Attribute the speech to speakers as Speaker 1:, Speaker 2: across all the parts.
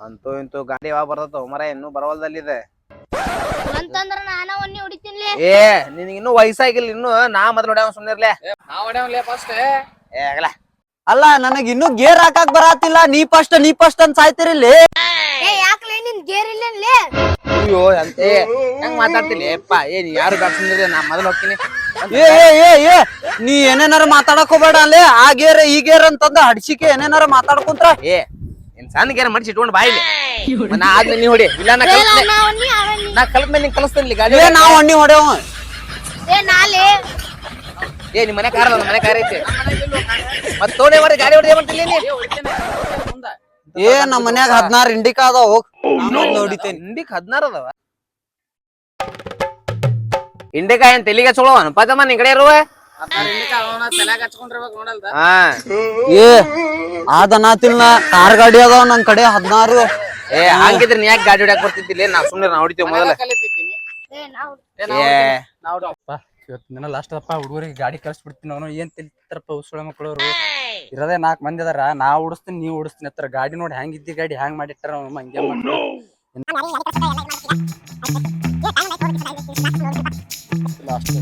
Speaker 1: ಅಂತೂ ಇಂತೂ ಗಾಡಿ ಯಾವಾಗ ಬರ್ತದ ಮರ ಇನ್ನು ಬರವಲ್ದಲ್ಲಿದೆ.
Speaker 2: ಅಂತಂದ್ರ ನಾನ ಒನ್ನಿ ಹೊಡಿತೀನಿ
Speaker 1: ಏ ನಿನಗೆ ಇನ್ನೂ ವಯಸ್ಸಾಗಿಲ್ಲ ಇನ್ನು ನಾ ಮದ್ ಹೊಡ್ಯಾವ ಸುಮ್ಮನಿರ್ಲೆ
Speaker 3: ನಾವ್ ಹೊಡ್ಯಾವನ್ಲೇ ಫಸ್ಟ್
Speaker 1: ಏ ಆಗಲ್ಲ.
Speaker 4: ಅಲ್ಲ ನನಗ್ ಇನ್ನು ಗೇರ್ ಹಾಕಕ್ ಬರಾತಿಲ್ಲ ನೀ ಫಸ್ಟ್ ನೀ ಫಸ್ಟ್ ಅಂತ ಸಾಯ್ತಿರಿಲ್ಲಿ.
Speaker 2: ಏ ಯಾಕ್ಲೆ ನಿನ್ ಗೇರ್ ಇಲ್ಲೇ
Speaker 1: ಅಯ್ಯೋ ಅಂತೇ ಹೆಂಗ್ ಮಾತಾಡ್ತಿಲ್ಲ ಏಪ್ಪ ಏನ್ ಯಾರು ಸುಮ್ಮನಿರ್ಲೆ ನಾ ಮೊದಲು ಹೋಗ್ತೀನಿ
Speaker 4: ಏ ಏ ಏ ಏ ನೀ ಏನೇನಾರು ಮಾತಾಡಕ್ ಹೋಗ್ಬೇಡ ಅಲ್ಲೇ? ಆ ಗೇರ್ ಈ ಗೇರ್ ಅಂತಂದ ಹಡ್ಸಿಕೆ ಏನೇನಾರು ಮಾತಾಡ್ಕೊಂತ್ರ?
Speaker 1: ಏ ಏನ್ ಸಣ್ಣ ಗೇರ್ ಮಡಿಸಿ ಇಟ್ಕೊಂಡು ಬಾಯಿಲಿ ನಾ ಆದ್ಮೇಲೆ ನೀ ಹೊಡಿ. ಇಲ್ಲ ನಾ ಕಲ್ತ್
Speaker 2: ನಾ
Speaker 1: ಕಲ್ತ್ ಮೇಲೆ ನಿಂಗೆ ಕಲಿಸ್ತೀನಿ ಗಾಡಿ
Speaker 4: ಏ ನಾವ್ ಅಣ್ಣಿ ಹೊಡೆವ
Speaker 2: ಏ ನಾಲೆ.
Speaker 1: ಏ ನಿಮ್ ಮನೆ ಕಾರ ಅಲ್ಲ ಮನೆ ಕಾರ ಐತಿ. ಮತ್ ತೋಡೆ ಮಾಡಿ ಗಾಡಿ ಹೊಡೆ ನೀ
Speaker 4: ಏ ನಮ್ಮ ಮನ್ಯಾಗ ಹದಿನಾರು ಇಂಡಿಕಾ ಅದಾವ. ಹೋಗ್ ಹೊಡಿತೇನಿ.
Speaker 1: ಇಂಡಿಕ್ ಹದಿನಾರು ಅದಾವ? ಇಂಡಿಕಾಯಿ ಏನ್ ತೆಲಿಗೆ ಚೊಳವ ಪದಮ್ಮ ನಿನ್ ಕಡೆ ಇರುವ?
Speaker 3: ತಲೆಗ್ ಹಚ್ಕೊಂಡಿರ್ಬೇಕು ನೋಡಲ್ದ?
Speaker 1: ಹಾ.
Speaker 4: ಏ ಆದನಾತಿಲ್ಲ ಕಾರ್ ಗಾಡಿ ಅದಾವ ನನ್ ಕಡೆ ಹದಿನಾರು.
Speaker 1: ಏ ಹಂಗಿದ್ರೆ ನೀ ಯಾಕೆ ಗಾಡಿ ಹೊಡ್ಯಾಕ್ ಬರ್ತಿದ್ದಿಲ್ಲ? ನಾ ಸುಮ್ಮನೆ ನಾ ಹೊಡಿತೀವಿ ಮೊದಲ.
Speaker 2: ಏ ನಾವು
Speaker 1: ಏ
Speaker 5: ಇವತ್ತು ದಿನ ಲಾಸ್ಟ್ ಅಪ್ಪ ಹುಡುಗರಿಗೆ ಗಾಡಿ ಕಳ್ಸಿಬಿಡ್ತೀನಿ ಅವನು. ಏನ್ ತಿಂತಾರಪ್ಪ ಉಸುಳ ಮಕ್ಕಳವ್ರು ಇರೋದೇ ನಾಲ್ಕು ಮಂದಿ ಅದಾರ. ನಾ ಓಡಿಸ್ತೀನಿ ನೀವು ಓಡಿಸ್ತೀನಿ ಹತ್ರ ಗಾಡಿ ನೋಡಿ ಹೆಂಗ್ ಇದ್ದಿ ಗಾಡಿ ಹ್ಯಾಂಗ್ ಮಾಡಿಟ್ಟಾರ ಅವ್ನು ಹಂಗೆ ಲಾಸ್ಟ್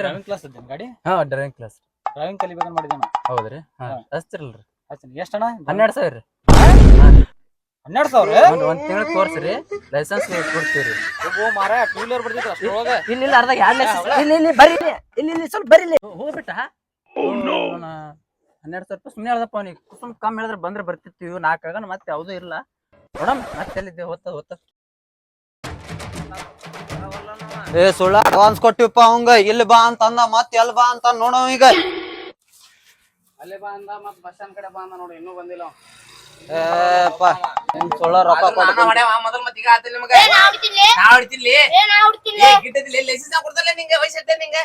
Speaker 3: ಡ್ರೈವಿಂಗ್ ಕ್ಲಾಸ್ ಇದ್ದೇನೆ ಗಾಡಿ?
Speaker 5: ಹಾ ಡ್ರೈವಿಂಗ್ ಕ್ಲಾಸ್
Speaker 3: ಡ್ರೈವಿಂಗ್ ಕಲಿಬೇಕಂತ ಮಾಡಿದ್ದೇನೆ?
Speaker 5: ಹೌದ್ರಿ. ಹಾ. ಹಚ್ತಿರಲ್ರಿ
Speaker 3: ಎಷ್ಟು ಅಣ್ಣ
Speaker 5: ಹನ್ನೆರಡು ಸಾವಿರ.
Speaker 3: ಹನ್ನೆರಡು ಸಾವಿರ?
Speaker 5: ಒಂದ್ ಒಂದು ತಿಂಗಳ ಕೋರ್ಸ್ ರೀ. ಲೈಸೆನ್ಸ್ ಕೊಡ್ತೀರಿ
Speaker 3: ಒಬ್ಬ ಮಾರ ಟೂ ವೀಲರ್ ಬರ್ತಿದ್ರು ಅಷ್ಟೊಳಗ
Speaker 5: ಇಲ್ಲಿ ಇಲ್ಲ ಅರ್ಧ ಎರಡು ಲಕ್ಷ ಇಲ್ಲಿ ಇಲ್ಲಿ ಬರೀ ಇಲ್ಲಿ ಇಲ್ಲಿ ಸ್ವಲ್ಪ ಬರೀ ಇಲ್ಲಿ. ಹೋಗ್ಬಿಟ್ಟ. ಹನ್ನೆರಡು ಸಾವಿರ ರೂಪಾಯಿ ಸುಮ್ಮನೆ ಹೇಳ್ದಪ್ಪ ಅವನಿಗೆ. ಸುಮ್ ಕಮ್ಮಿ ಹೇಳಿದ್ರೆ ಬಂದ್ರೆ ಬರ್ತಿರ್ತೀವಿ ನಾಲ್ಕಾಗ ಮತ್ತೆ ಯಾವುದೂ ಇಲ್ಲ. ನೋಡಮ್ ಮತ್ತೆ ಎಲ್ಲಿದ್ದೆ ಹೊತ್ತ ಹೊತ್ತ
Speaker 4: ಏ ಸುಳ್ಳ ಅಡ್ವಾನ್ಸ್ ಕೊಟ್ಟಿವಪ್ಪ ಅವಂಗ. ಇಲ್ಲಿ ಬಾ ಅಂತ ಅಂದ ಮತ್ ಎಲ್ ಬಾ ಅಂತ ನೋಡೋ ಈಗ.
Speaker 3: ಅಲ್ಲಿ ಬಾ ಅಂದ ಮತ್ ಬಸ್ ಸ್ಟ್ಯಾಂಡ್ ಕಡೆ ಬಾ ಅಂದ ನೋಡಿ ಇನ್ನೂ ಬಂದಿಲ್ಲ ಏ
Speaker 4: ಏಪ್ಪ ನಿಮ್ ಸುಳ್ಳ ರೊಕ್ಕ ಕೊಟ್ಟು
Speaker 1: ಮೊದಲ ಈಗ ಆತಿಲ್ಲ ನಿಮಗ.
Speaker 2: ನಾ
Speaker 1: ಹೊಡಿತಿಲ್ಲಿ ಲೈಸೆನ್ಸ್ ಕೊಡ್ತಲ್ಲ ನಿಂಗೆ ವಯಸ್ಸತ್ತೆ ನಿಂಗೆ.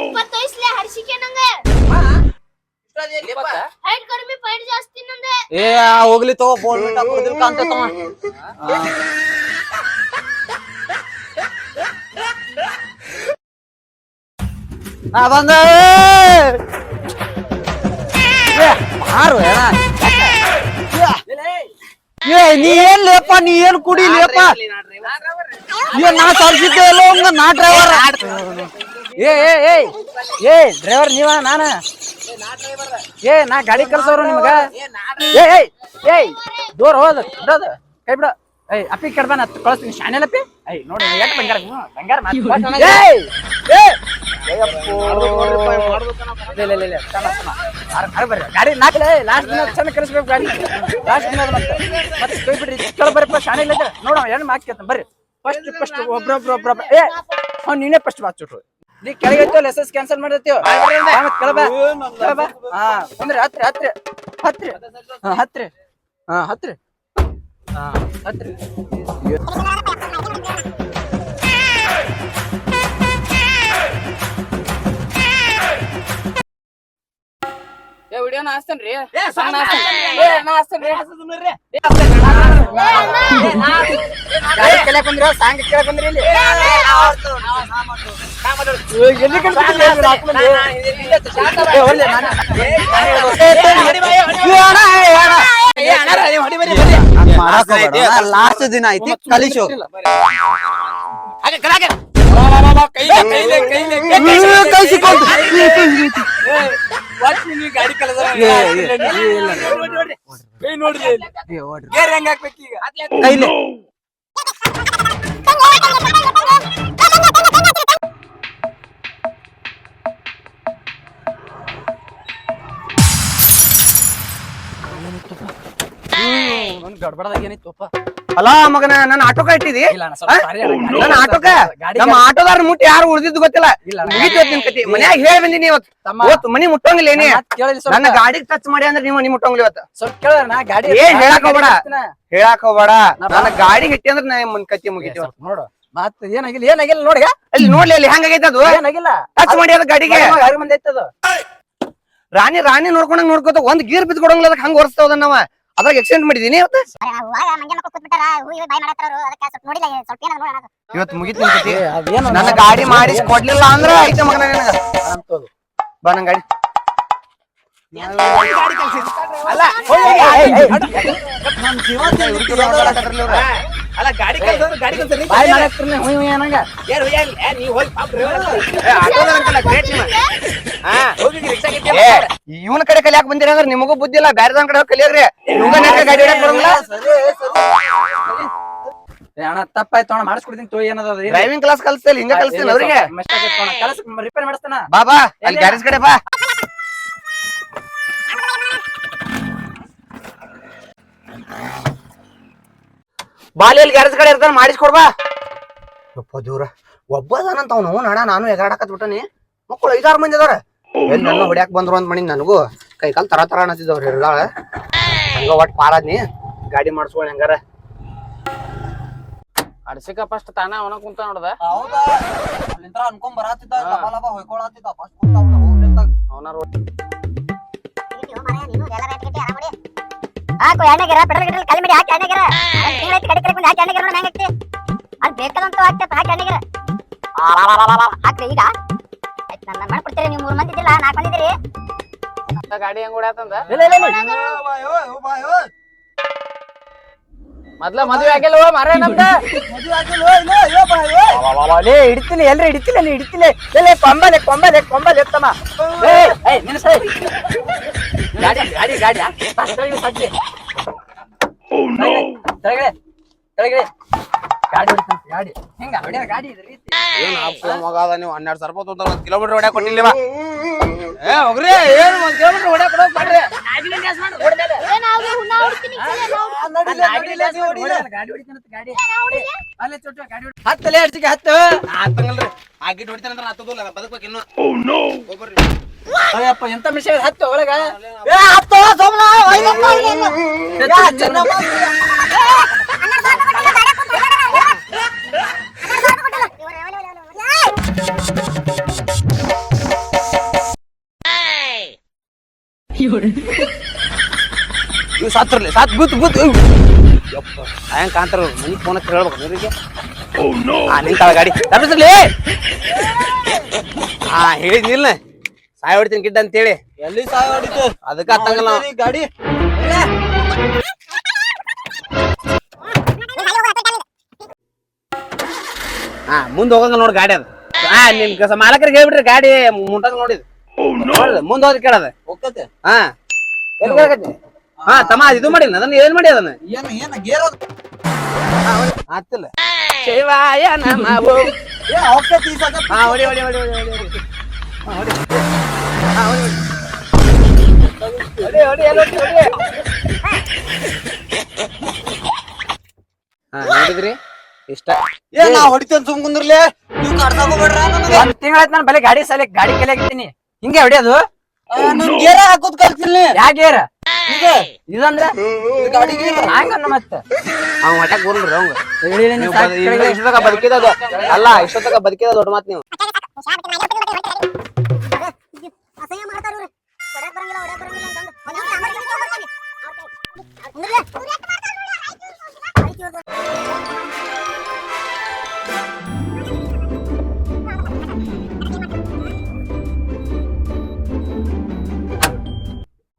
Speaker 2: ಇಪ್ಪತ್ತೈಸ್ಲೆ ಹರ್ಸಿಕೆ ನಂಗೆ.
Speaker 1: ಇಪ್ಪತ್ತ?
Speaker 2: ಹೈಟ್ ಕಡಿಮೆ ಪೈಟ್ ಜಾಸ್ತಿ ನಂದೆ
Speaker 4: ಏ ಆ ಹೋಗ್ಲಿ ತಗೋ ಬೋಲ್ ಮೀಟ ಅಂತ ಕಾಂತೈತವ ಆ ಬಂದ. ಏ ನೀ ಏನ್ ಲೇಪ ನೀ ಏನ್ ಕುಡಿ ಲೇಪ? ಏ ನಾ ತರ್ಸಿದ್ದೆ ಎಲ್ಲೋ ನಾ ಡ್ರೈವರ್
Speaker 5: ಏ ಏ ಏ ಏ ಡ್ರೈವರ್ ನೀವ ನಾನ? ಏ ನಾ ಗಾಡಿ ಕಳ್ಸೋರು ನಿಮಗ? ಏ ಏ ಏಯ್ ದೂರ ಹೋದ ಬಿಡೋದು ಕೈ ಬಿಡ. ಏಯ್ ಅಪ್ಪಿ ಕೆಡ್ಬಾನ ಕಳಿಸ್ತೀನಿ. ಶಾನೆಲಪ್ಪಿ ಏಯ್ ನೋಡಿ ಎಷ್ಟು ಬಂಗಾರ ಬಂಗಾರ ಮಾತು. ಏಯ್ ಏ ಅಯ್ಯಪ್ಪೋ. ಇಲ್ಲ, ಇಲ್ಲ, ಇಲ್ಲ, ಆರ್ ಬರ್ರಿ. ಗಾಡಿ ನಾಲ್ಕಲೇ ಲಾಸ್ಟ್ ದಿನ ಚೆನ್ನ ಕಳಿಸ್ಬೇಕು ಗಾಡಿ. ಲಾಸ್ಟ್ ದಿನ ಮತ್ತೆ. ಮತ್ತೆ ಕೈ ಬಿಡ್ರಿ ಕೆಳ ಬರ್ರಿಪ್ಪ ಶಾನೆ ಇಲ್ಲ ನೋಡೋ ಏನು ಮಾಕ್ಯತ ಬರ್ರಿ. ಫಸ್ಟ್ ಫಸ್ಟ್ ಒಬ್ರೊಬ್ರು ಒಬ್ರ ಏ ಅವ್ನು ನೀನೇ ಫಸ್ಟ್ ಬಾಚುಟ್ರು ನೀ ಕೆಳಗೆ ಲೆಸನ್ಸ್ ಕ್ಯಾನ್ಸಲ್ ಮಾಡಿರ್ತೀವ ಕೆಳಬ ಕೆಳಬ ಹಾ ಅಂದ್ರೆ ಹತ್ರಿ ಹತ್ರಿ ಹತ್ರಿ ಹಾ ಹತ್ರಿ ಹಾ ಹತ್ರಿ ಹಾ ಹತ್ರಿ
Speaker 3: ಏ,
Speaker 5: ಒಲ್ಲೆ, ನಾನು-
Speaker 4: ಲಾಸ್ಟ್ ದಿನ ಐತಿ ಕಲಿಸೋ
Speaker 3: ಕೈಲೆ, ಕೈಲೆ, ಕೈಲೆ.
Speaker 4: ಕೈ ಸಿಕ್ಕೊಂತು.
Speaker 3: ಒಟ್ಟು ನೀ ಗಾಡಿ ಕಳ್ಸೋರು.
Speaker 4: ಏ.
Speaker 3: ನೋಡ್ರಿ. ಗೇರ್ ಹೆಂಗ್ ಹಾಕ್ಬೇಕು ಈಗ
Speaker 4: ಕೈಲೆ
Speaker 5: ಅವ್ನು ಗಡ್ಬಡದಾಗ ಏನಿತ್ತಪ್ಪ
Speaker 1: ಅಲ್ಲ ಮಗನ ನನ್ನ ಆಟೋಕ ಇಟ್ಟಿದಿ?
Speaker 5: ಇಲ್ಲ ಅಣ್ಣ, ಸ್ವಲ್ಪ ಸಾರಿ ಅಣ್ಣ, ಗಾಡಿ-
Speaker 1: ನನ್ನ ಆಟೋಕ?
Speaker 5: ಗಾಡಿ-
Speaker 1: ನಮ್ಮ ಆಟೋದಾರ ಮುಟ್ಟಿ ಯಾರು ಉಳಿದಿದ್ದು ಗೊತ್ತಿಲ್ಲ.
Speaker 5: ಇಲ್ಲ ಅಣ್ಣ,
Speaker 1: ಮುಗಿತು ನಿನ್ ಕತಿ ಮನ್ಯಾಗ ಹೇಳಿ ಬಂದಿನಿ ಇವತ್ತು.
Speaker 5: ತಮ್ಮ
Speaker 1: ಇವತ್ತು ಮನಿ ಮುಟ್ಟೋಂಗಿಲ್ಲ ಏನೇ?
Speaker 5: ಮಾತ್ ಕೇಳಿಲ್ಲ ಸ್ವಲ್ಪ.
Speaker 1: ನನ್ನ ಗಾಡಿ ಟಚ್ ಮಾಡಿ ಅಂದ್ರೆ ನೀವು ಮನಿ ಮುಟ್ಟೋಂಗಿಲ್ಲ ಇವತ್ತು.
Speaker 5: ಸ್ವಲ್ಪ ಕೇಳೋಣ ಗಾಡಿ
Speaker 1: ಏನ್ ಹೇಳಕ್ ಹೋಗ್ಬೇಡ. ಹೇಳಾಕ ಹೋಗ್ಬೇಡ. ನನ್ನ ಗಾಡಿ ಹಿಟ್ಟಿ ಅಂದ್ರೆ ನಾ ಮನ್ ಕತಿ ಮುಗಿತು
Speaker 5: ನೋಡು. ಮತ್ ಏನಾಗಿಲ್ಲ ಏನಾಗಿಲ್ಲ ನೋಡಿ
Speaker 1: ಅಲ್ಲಿ ನೋಡ್ಲಿ ಅಲ್ಲಿ ಹೆಂಗಾಗೈತೆ ಅದು?
Speaker 5: ಏನಾಗಿಲ್ಲ.
Speaker 1: ಟಚ್ ಮಾಡಿ ಅದ ಗಾಡಿಗೆ.
Speaker 5: ಯಾರು ಮಂದಿ ಐತದು
Speaker 1: ರಾಣಿ ರಾಣಿ ನೋಡ್ಕೊಂಡಂಗ್ ನೋಡ್ಕೋತ ಒಂದ್ ಗೀರ್ ಬಿದ್ದ ಕೊಡಂಗಿಲ್ಲ ಅದಕ್ಕೆ ಹಂಗ ಹೊರಸ್ತಾವ ನಾವ? ಅದ್ರಾಗ ಎಕ್ಸಿಡೆಂಟ್ ಮಾಡಿದೀನಿ ಇವತ್ತು
Speaker 2: ಮಂಜಮ್ಮ ಕೂತ್ಬಿಟ್ಟಾರ ಹೂವಿ ಬಾಯ್ ಮಾಡತ್ತಾರ ಅದಕ್ಕೆ ಸ್ವಲ್ಪ ನೋಡಿಲ್ಲ ಸ್ವಲ್ಪ ಏನಾದ್ರು ನೋಡೋಣ
Speaker 1: ಇವತ್ತು ಮುಗಿತು ನನ್ನ ಗಾಡಿ ಮಾಡಿಸಿ ಕೊಡ್ಲಿಲ್ಲ ಅಂದ್ರ ಐತೆ ಮಗನ ನಿನಗ ಬಾ ನನ್ ಗಾಡಿ ಅಲ್ಲ
Speaker 6: ಅಲ್ಲ ಗಾಡಿ ಕಲ್ಸೋದು ಗಾಡಿ
Speaker 5: ಬಾಯ್ ಮಾಡಕ್ತಿರ್ಲಿ ಹುಯ್ ಹುಯ್ ಅನ್ನಂಗ.
Speaker 6: ಏನ್ ನೀ ಹೋಗಿ ಪಾಪ.
Speaker 1: ಏ, ನಿಮ್ಮ. ಹಾ
Speaker 6: ಹೋಗಿ ರಿಕ್ಷಾ
Speaker 1: ಇವನ ಕಡೆ ಕಲಿಯಾಕ ಬಂದಿರ ಅಂದ್ರೆ ನಿಮಗೂ ಬುದ್ಧಿ ಇಲ್ಲ ಬ್ಯಾರೆದವನ್ ಕಡೆ ಹೋಗಿ ಕಲಿಯೋಗ್ರಿ. ಇವಂಗ ಗಾಡಿ ಹೊಡ್ಯಾಕ್ ಬರಂಗಿಲ್ಲ.
Speaker 5: ಸರಿ ಅಣ್ಣ ತಪ್ಪಾಯ್ತು ಅಣ್ಣ ಮಾಡಿಸ್ಕೊಡ್ತೀನಿ ತೋ ಏನದ.
Speaker 1: ಡ್ರೈವಿಂಗ್ ಕ್ಲಾಸ್ ಕಲಿಸ್ತಿಲ್ಲ ಹಿಂಗ ಕಲಿಸ್ತೀನಿ ಅವ್ರಿಗೆ?
Speaker 5: ರಿಪೇರಿ. ಕೆಲಸ ರಿಪೇರ್ ಮಾಡಿಸ್ತಾನ.
Speaker 1: ಬಾ ಬಾ ಅಲ್ಲಿ ಗ್ಯಾರೇಜ್ ಕಡೆ ಬಾ. ಬಾಲಿಯಲ್ಲಿ ಗ್ಯಾರೇಜ್ ಕಡೆ ಇರ್ತಾನೆ ಮಾಡಿಸ್ಕೊಡ್ಬಾ ಯಪ್ಪ ದೂರ ಒಬ್ಬ ಅದಾನಂತ ಅವ್ನು. ನಡ ನಾನು ಎಗಾಡಕತ್ ಬಿಟ್ಟನಿ ಮಕ್ಕಳು ಐದಾರು ಮಂದಿ ಅದಾರ ಎಲ್ಲಿ ನನ್ನ ಹೊಡ್ಯಾಕ್ ಬಂದ್ರು ಅಂತ ಮಣಿ ನನಗೂ. ಕೈ ಕಾಲ್ ತರ ತರ ಅನ್ನತ್ತಿದ್ದವ್ರು ಇರ್ದಾಳ ಹಂಗ ಒಟ್ಟು ಪಾರಾದ್ನಿ. ಗಾಡಿ ಮಾಡಿಸ್ಕೊಳ ಹೆಂಗಾರ.
Speaker 3: ಅಡ್ಸಿಕ ಫಸ್ಟ್ ತಾನ ಅವನ ಕುಂತ ನೋಡ್ದ?
Speaker 4: ಅನ್ಕೊಂಡ್ ಬರಾತಿದ್ದ ಲಬ ಲಬ ಹೊಯ್ಕೊಳತಿದ್ದ ಫಸ್ಟ್ ಕೂತಾವ ಹೋಗ್ಲಿಂದ
Speaker 3: ಅವನ
Speaker 2: ಹಾಕು ಎಣ್ಣೆಗಿರ ಪೆಟ್ರೋಲ್ ಗಿಟ್ರೋಲ್ ಕಲಿ ಮಾಡಿ ಹಾಕಿ ಎಣ್ಣೆಗಿರ. ತಿಂಗಳೈತಿ ಕಡೆ ಕಡೆ ಹಾಕಿ ಎಣ್ಣೆಗಿರ ನೋಡಿ ಹೆಂಗೈತಿ ಅದು ಬೇಕಾದಂತ ಹಾಕ್ತಪ್ಪ ಹಾಕಿ ಎಣ್ಣೆಗಿರ. ಹಾಕ್ರಿ ಈಗ. ಆಯ್ತು ನನ್ನ ಮಾಡ್ಕೊಡ್ತೀರಿ ನೀವು ಮೂರು ಮಂದಿ ಇದ್ದಿಲ್ಲ ನಾಲ್ಕು ಮಂದಿ ಇದ್ದೀರಿ
Speaker 3: ಗಾಡಿ ಹೆಂಗ್
Speaker 5: ಓಡಾತಂದ
Speaker 3: ಮೊದ್ಲ ಮದ್ವೆ ಆಗಿಲ್ಲ ಮರ ನಮ್ದ.
Speaker 5: ಲೇ ಹಿಡಿತಿಲ್ಲ ಎಲ್ರಿ ಹಿಡಿತಿಲ್ಲ ನೀ ಹಿಡಿತಿಲ್ಲ ಲೇ ಕೊಂಬಲೆ ಕೊಂಬಲೆ ಕೊಂಬಲೆ ಎತ್ತಮ್ಮ ಏ ಗಾಡಿ ಗಾಡಿ ಗಾಡಿ ಸಜ್ಜೆ. ಕೆಳಗಡೆ ಕೆಳಗಡೆ ಗಾಡಿ ಹೊಡಿತಂತೆ ಗಾಡಿ. ಹೆಂಗ ಹೊಡ್ಯಾರ ಗಾಡಿ ಇದ್ರ ರೀತಿ?
Speaker 6: ಏನ್ ಅಪ್ಪ ನೀವು ಹನ್ನೆರಡು ಸಾವಿರ ರೂಪಾಯಿ ತೊಗೊಂಡ್ರ ಒಂದ್ ಕಿಲೋಮೀಟರ್ ಹೊಡ್ಯಾಕ್ ಕೊಟ್ಟಿಲ್ಲ ಏ ಹೋಗ್ರಿ ಏನ್ ಒಂದ್ ಕಿಲೋಮೀಟರ್ ಹೊಡ್ಯಾಕ್ ಕೊಡೋಕ್ ಮಾಡ್ರಿ
Speaker 5: ಹತ್ತಲೇ ಅಡ್ಸಿಗೆ ಹತ್ತು.
Speaker 6: ಆತಂಗಲ್ರಿ. ಆ ಗಿಟ್ ಹೊಡಿತಾನಂದ್ರ ಹತ್ತದಿಲ್ಲ ಬದುಕ್ಬೇಕು ಇನ್ನು. ಹೋಗ್ಬರ್ರಿ
Speaker 5: ಅಯ್ಯಪ್ಪ ಎಂತ ಮಿಷನ್ ಹತ್ತು ಒಳಗ?
Speaker 4: ಏ ಹತ್ತು ಸೋಮನ ಯಾ ಚೆನ್ನಮ್ಮ
Speaker 6: ಇವ್ ಸತ್ರಲಿ ಸಾತ್ ಗುತ್ ಗುತ್. ಹೆಂಗ್ ಕಾಂತಾರ ಮನಿ ಫೋನ್ ಹತ್ರ ಹೇಳ್ಬೇಕು ನೀರಿಗೆ ಹಾ ನಿಂತಾಳ ಗಾಡಿ. ತಪ್ಪಿಸ್ಲಿ ಹಾ ಹೇಳಿದ್ನಿಲ್ಲ ಸಾಯ ಹೊಡಿತೀನಿ ಗಿಡ್ಡ ಅಂತೇಳಿ
Speaker 4: ಎಲ್ಲಿ ಸಾಯ ಹೊಡಿತು
Speaker 6: ಅದಕ್ಕೆ ಹತ್ತಂಗಲ್ಲ.
Speaker 4: ಗಾಡಿ.
Speaker 6: ಹಾ ಮುಂದೆ ಹೋಗಂಗ ನೋಡ್ ಗಾಡಿ ಅದ. ಹಾ ನಿಮ್ ಕಸ ಮಾಲಕರಿಗೆ ಹೇಳ್ಬಿಟ್ರಿ ಗಾಡಿ ಮುಂಟಾಗ ನೋಡಿದ್. ಮುಂದೆ ಹೋದ್ ಕೇಳದ.
Speaker 4: ಹೋಗ್ತತೆ
Speaker 6: ಹಾ? ಹಾ ತಮ್ಮ ಇದು ಮಾಡಿಲ್ಲ ಅದನ್ನ ಏನ್ ಮಾಡಿ ಅದನ್ನ?
Speaker 4: ಏನ ಏನ ಗೇರ್
Speaker 6: ಆತಿಲ್ಲ ಶಿವಾಯ ನಾವು
Speaker 4: ಏ ಹೋಗ್ತತಿ ಈ ಸಲ
Speaker 6: ಹಾ ಹೊಡಿ ಹೊಡಿ ಹೊಡಿ ಹೊಡಿ ಹೊಡಿ ಹೊಡಿ. ಹಾ, ಹೊಡಿ. ಹಾ, ಹೊಡಿ, ಹೊಡಿ. ಹೊಡಿ, ಹೊಡಿ, ಹೊಡಿ, ಹೊಡಿ. ಹಾ ನೋಡಿದ್ರಿ? ಇಷ್ಟ.
Speaker 4: ಏ ನಾ ಹೊಡಿತೇನ್ ಸುಮ್ ಕುಂದ್ರಲೆ? ನೀವು ನನಗೆ.
Speaker 5: ಒಂದ್ ತಿಂಗಳಾಯ್ತು ನಾನು ಬಲೆ ಗಾಡಿ ಸಲ ಗಾಡಿ ಕಲಿಯಾಗಿದ್ದೀನಿ ಹಿಂಗೆ ಹೊಡಿಯೋದು?
Speaker 4: ನನ್ ಗೇರ ಹಾಕೋದ್ ಕಲ್ತಿಲ್ಲ
Speaker 5: ಯಾಗೇರ
Speaker 4: ಇದೆ
Speaker 5: ಇದಂದ್ರ ಹಂಗನ್ನ ಮತ್ತೆ.
Speaker 6: ಅವ್ ಅವಂಗ. ಇಷ್ಟೊತ್ತಕ ಬದುಕಿದ ಅಲ್ಲ ಇಷ್ಟೊತ್ತಕ ಬದುಕಿದ ದೊಡ್ಡ ಮಾತ್ ನೀವು.
Speaker 2: ಬರಂಗಿಲ್ಲ ಬರಂಗಿಲ್ಲ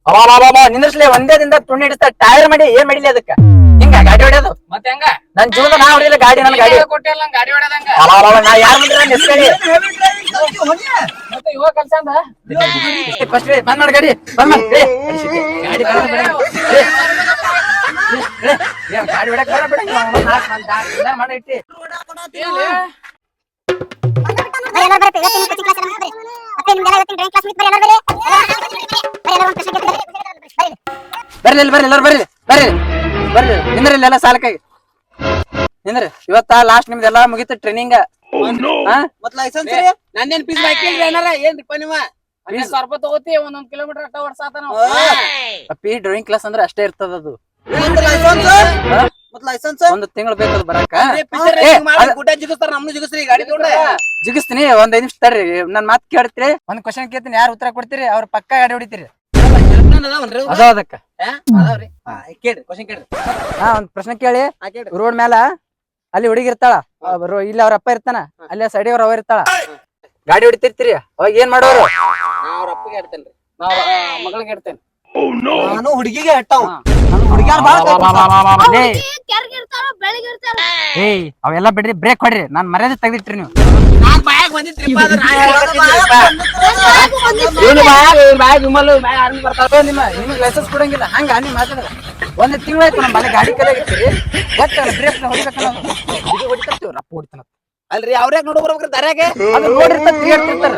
Speaker 5: ಅಬ್ಬಬ್ಬಬ್ಬ, ನಿಂದ್ರಿಸ್ಲಿ ಒಂದೇ ದಿನ ತುಣ್ಣಿ ಹಿಡಿಸ್ತಾ ಟೈರ್ ಮಾಡಿ ಏನ್ ಮಾಡಿಲಿ ಅದಕ್ಕ? ಹಿಂಗ ಗಾಡಿ ಹೊಡೆಯೋದು?
Speaker 3: ಮತ್ತೆ ಹೆಂಗ?
Speaker 5: ನನ್ ಜೀವನ ನಾ ಹೊಡಿಲ್ಲ ಗಾಡಿ ನನ್ ಗಾಡಿ.
Speaker 3: ಕೊಟ್ಟಿಲ್ಲ ಗಾಡಿ ಹೊಡ್ಯದಂಗ?
Speaker 5: ಅಬ್ಬಬ್ಬಬ್ಬ, ನಾ ಯಾರ ಮುಂದೆ?
Speaker 3: ಮತ್ತೆ ಇವಾಗ ಕಲ್ಸ ಅಂದ
Speaker 5: ಬಂದ್ ಮಾಡು ಗಾಡಿ ಬಂದ್ ಮಾಡು. ಏ, ಗಾಡಿ ಬಂದ್ ಮಾಡು, ಗಾಡಿ ಬರ ಬಿಡ. ಇಟ್ಟಿ.
Speaker 2: ಇವತ್ತಿನ ಕ್ಲಾಸ್ ಬರ್ರಿ. ಮತ್ತೆ ನಿಮ್ಗೆಲ್ಲ ಇವತ್ತಿನ ಕ್ಲಾಸ್ ಬರ್ರಿ ಎಲ್ಲರೂ ಬರ್ರಿ. ಬರ್ರಿ. ಬರ್ರಿ
Speaker 5: ಇಲ್ಲಿ ಬರ್ರಿ ಎಲ್ಲರೂ ಬರ್ರಿ. ಬರ್ರಿ. ಬರ್ರಿ. ನಿಂದ್ರಿ ಇಲ್ಲೆಲ್ಲ ಸಾಲಕ್ಕಾಗಿ ನಿಂದ್ರಿ. ಇವತ್ತ ಲಾಸ್ಟ್ ನಿಮ್ದೆಲ್ಲ ಮುಗೀತು ಟ್ರೈನಿಂಗ್
Speaker 4: ಮತ್ ಲೈಸೆನ್ಸ್
Speaker 6: ನಂದೇನ್ ಪೀಸ್ ಬಾಕಿಲ್ರಿ ಏನಾರ? ಏನ್ರಿಪ್ಪ ನೀವ?
Speaker 3: ಹನ್ನೆರಡ್ ಸಾವಿರ ರೂಪಾಯಿ ತಗೋತಿ ಒಂದೊಂದ್ ಕಿಲೋಮೀಟರ್ ಅಟ್ಟ ವರ್ಷಾತನ
Speaker 5: ಅಪ್ಪಿ ಡ್ರಾಯಿಂಗ್ ಕ್ಲಾಸ್ ಅಂದ್ರೆ ಅಷ್ಟೇ ಇರ್ತದ ಅದು.
Speaker 4: ಲೈಸೆನ್ಸ್
Speaker 5: ಹಾ?
Speaker 4: ಲೈಸೆನ್ಸ್
Speaker 5: ಒಂದು ತಿಂಗಳು ಬೇಕದು ಬರಕ. ಜಿಗಿಸ್ತೀನಿ ಒಂದ್ ಐದ್ ನಿಮಿಷ ತರ್ರಿ ನನ್ ಮಾತ್ ಕೇಳ್ತೀರಿ. ಒಂದ್ ಕ್ವಶನ್ ಕೇಳ್ತೀನಿ ಯಾರು ಉತ್ತರ ಕೊಡ್ತೀರಿ? ಅವ್ರ ಪಕ್ಕ ಗಾಡಿ ಹೊಡಿತೀರಿ. ಅದ ಅದಕ್ಕ.
Speaker 6: ಅದಾವ್ರಿ ಹಾ, ಕೇಳ್ರಿ ಕ್ವಶನ್ ಕೇಳ್ರಿ
Speaker 5: ಹಾ ಒಂದ್ ಪ್ರಶ್ನೆ ಕೇಳಿ
Speaker 6: ಹಾ, ಕೇಳ್ರಿ
Speaker 5: ರೋಡ್ ಮ್ಯಾಲ ಅಲ್ಲಿ ಹುಡುಗಿ ಇರ್ತಾಳ ಅವ್ರು ಇಲ್ಲಿ ಅವ್ರ ಅಪ್ಪ ಇರ್ತಾನ ಅಲ್ಲಿ ಸೈಡಿ ಅವ್ರ ಅವ ಇರ್ತಾಳ ಗಾಡಿ ಹೊಡಿತಿರ್ತೀರಿ ಅವಾಗ ಏನ್ ಮಾಡೋರು
Speaker 6: ನಾ ಅವ್ರ ಅಪ್ಪಗೆ ಹೇಳ್ತೇನ್ರಿ
Speaker 3: ನಾ ಮಗಳಿಗೆ ಇಡ್ತೇನೆ
Speaker 1: ನಾನು ಹುಡುಗಿಗೆ ಹೆಟ್ಟವ್
Speaker 5: ಹಾ.
Speaker 1: ಹುಡುಗ್ಯಾರ ಬಾಳ
Speaker 5: ಲೇ, ಏಯ್ ಅವೆಲ್ಲ ಬಿಡ್ರಿ ಬ್ರೇಕ್ ಹೊಡ್ರಿ ನಾನ್ ಮರ್ಯಾದೆ ತೆಗ್ದಿಟ್ರಿ ನೀವು ನಿಮ್ಮ ನಿಮಗೆ ಲೈಸೆನ್ಸ್ ಕೊಡಂಗಿಲ್ಲ ಹಂಗ ನೀವು ಒಂದ್ ತಿಂಗಳಾಯ್ತು ನಮ್ಮ ಮನೆ ಗಾಡಿ ಗೊತ್ತಲ್ಲ ಬ್ರೇಕ್ ಹೊಡಿಬೇಕಲ್ಲ ಇದು ಹೊಡಿತರ್ತೀವಿ ರಪ್ಪ ಹೊಡಿತಾನ
Speaker 6: ಅಲ್ರಿ ಅವ್ರ್ಯಾಗ ನೋಡ್ ಬರ್ಬೇಕ್ರಿ ದಾರ್ಯಾಗೆ
Speaker 5: ಅದು ತಿರ್ಗಾಡ್ತಿರ್ತಾರ